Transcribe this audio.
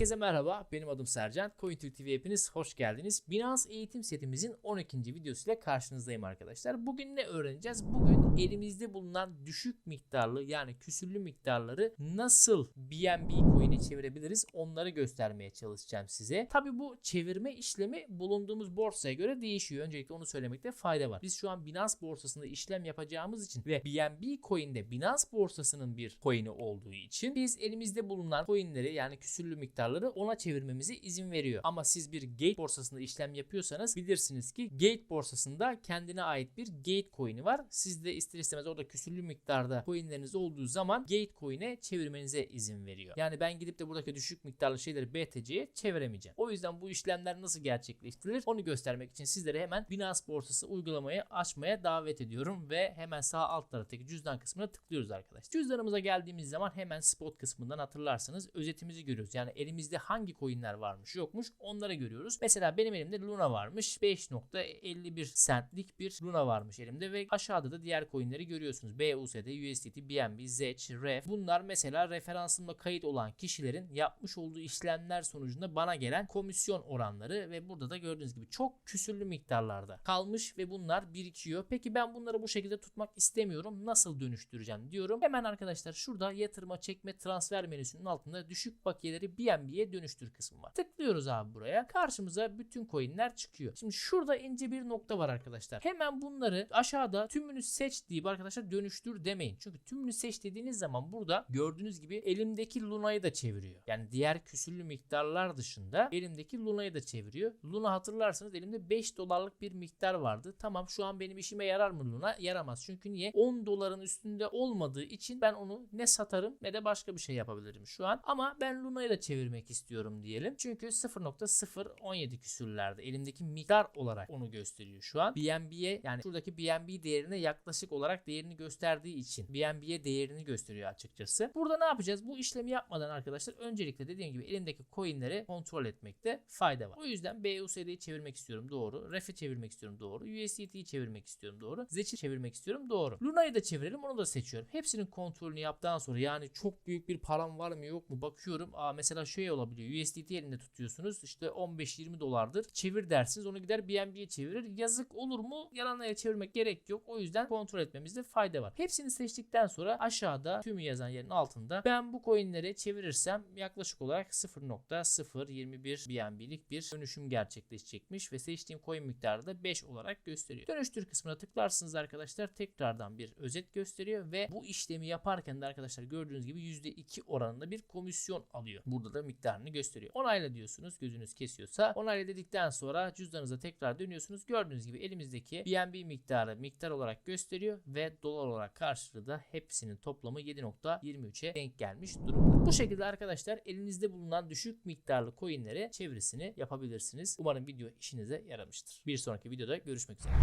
Herkese merhaba, benim adım Sercan. CoinTürk TV hepiniz hoş geldiniz. Binance eğitim setimizin 12. videosuyla karşınızdayım arkadaşlar. Bugün ne öğreneceğiz? Bugün elimizde bulunan düşük miktarlı yani küsürlü miktarları nasıl BNB coin'e çevirebiliriz onları göstermeye çalışacağım size. Tabi bu çevirme işlemi bulunduğumuz borsaya göre değişiyor. Öncelikle onu söylemekte fayda var. Biz şu an Binance borsasında işlem yapacağımız için ve BNB coin'de Binance borsasının bir coin'i olduğu için biz elimizde bulunan coin'leri yani küsürlü miktarları ona çevirmemize izin veriyor. Ama siz bir Gate borsasında işlem yapıyorsanız bilirsiniz ki Gate borsasında kendine ait bir Gate coin'i var. Siz de ister istemez orada küsürlü miktarda coin'leriniz olduğu zaman Gate coin'e çevirmenize izin veriyor. Yani ben gidip de buradaki düşük miktarlı şeyleri BTC'ye çeviremeyeceğim. O yüzden bu işlemler nasıl gerçekleştirilir onu göstermek için sizlere hemen Binance borsası uygulamayı açmaya davet ediyorum ve hemen sağ alt taraftaki cüzdan kısmına tıklıyoruz arkadaşlar. Cüzdanımıza geldiğimiz zaman hemen spot kısmından hatırlarsanız özetimizi görüyoruz. Yani elimizde hangi coinler varmış yokmuş onları görüyoruz. Mesela benim elimde Luna varmış. 5.51 centlik bir Luna varmış elimde ve aşağıda da diğer coinleri görüyorsunuz. BUSD, USDT, BNB, ZEC, REF. Bunlar mesela referansımda kayıt olan kişilerin yapmış olduğu işlemler sonucunda bana gelen komisyon oranları ve burada da gördüğünüz gibi çok küsürlü miktarlarda kalmış ve bunlar birikiyor. Peki ben bunları bu şekilde tutmak istemiyorum. Nasıl dönüştüreceğim diyorum. Hemen arkadaşlar şurada yatırma, çekme, transfer menüsünün altında düşük bakiyeleri BNB'ye dönüştür kısmı var. Tıklıyoruz abi buraya. Karşımıza bütün coinler çıkıyor. Şimdi şurada ince bir nokta var arkadaşlar. Hemen bunları aşağıda tümünü seç deyip arkadaşlar dönüştür demeyin. Çünkü tümünü seç dediğiniz zaman burada gördüğünüz gibi elimdeki Luna'yı da çeviriyor. Yani diğer küsürlü miktarlar dışında elimdeki Luna'yı da çeviriyor. Luna hatırlarsanız elimde 5 dolarlık bir miktar vardı. Tamam şu an benim işime yarar mı Luna? Yaramaz. Çünkü niye? 10 doların üstünde olmadığı için ben onu ne satarım ne de başka bir şey yapabilirim şu an. Ama ben Luna'yı da çevirmek istiyorum diyelim. Çünkü 0.017 küsürlerde elimdeki miktar olarak onu gösteriyor şu an. BNB'ye yani şuradaki BNB değerine yaklaşık olarak değerini gösterdiği için BNB'ye değerini gösteriyor açıkçası. Burada ne yapacağız? Bu işlemi yapmadan arkadaşlar öncelikle dediğim gibi elimdeki coinleri kontrol etmekte fayda var. O yüzden BUSD'yi çevirmek istiyorum doğru. REF'i çevirmek istiyorum doğru. USDT'yi çevirmek istiyorum doğru. ZEC'i çevirmek istiyorum doğru. Luna'yı da çevirelim onu da seçiyorum. Hepsinin kontrolünü yaptıktan sonra yani çok büyük bir param var mı yok mu bakıyorum. Aa mesela şey olabiliyor. USDT elinde tutuyorsunuz. İşte 15-20 dolardır. Çevir dersiniz. Onu gider BNB'ye çevirir. Yazık olur mu? Yalanaya çevirmek gerek yok. O yüzden kontrol etmemizde fayda var. Hepsini seçtikten sonra aşağıda tümü yazan yerin altında ben bu coinleri çevirirsem yaklaşık olarak 0.021 BNB'lik bir dönüşüm gerçekleşecekmiş ve seçtiğim coin miktarı da 5 olarak gösteriyor. Dönüştür kısmına tıklarsınız arkadaşlar tekrardan bir özet gösteriyor ve bu işlemi yaparken de arkadaşlar gördüğünüz gibi %2 oranında bir komisyon alıyor. Burada da miktarını gösteriyor. Onayla diyorsunuz gözünüz kesiyorsa. Onayla dedikten sonra cüzdanınıza tekrar dönüyorsunuz. Gördüğünüz gibi elimizdeki BNB miktarı miktar olarak gösteriyor ve dolar olarak karşılığı da hepsinin toplamı 7.23'e denk gelmiş durumda. Bu şekilde arkadaşlar elinizde bulunan düşük miktarlı coinlere çevirisini yapabilirsiniz. Umarım video işinize yaramıştır. Bir sonraki videoda görüşmek üzere.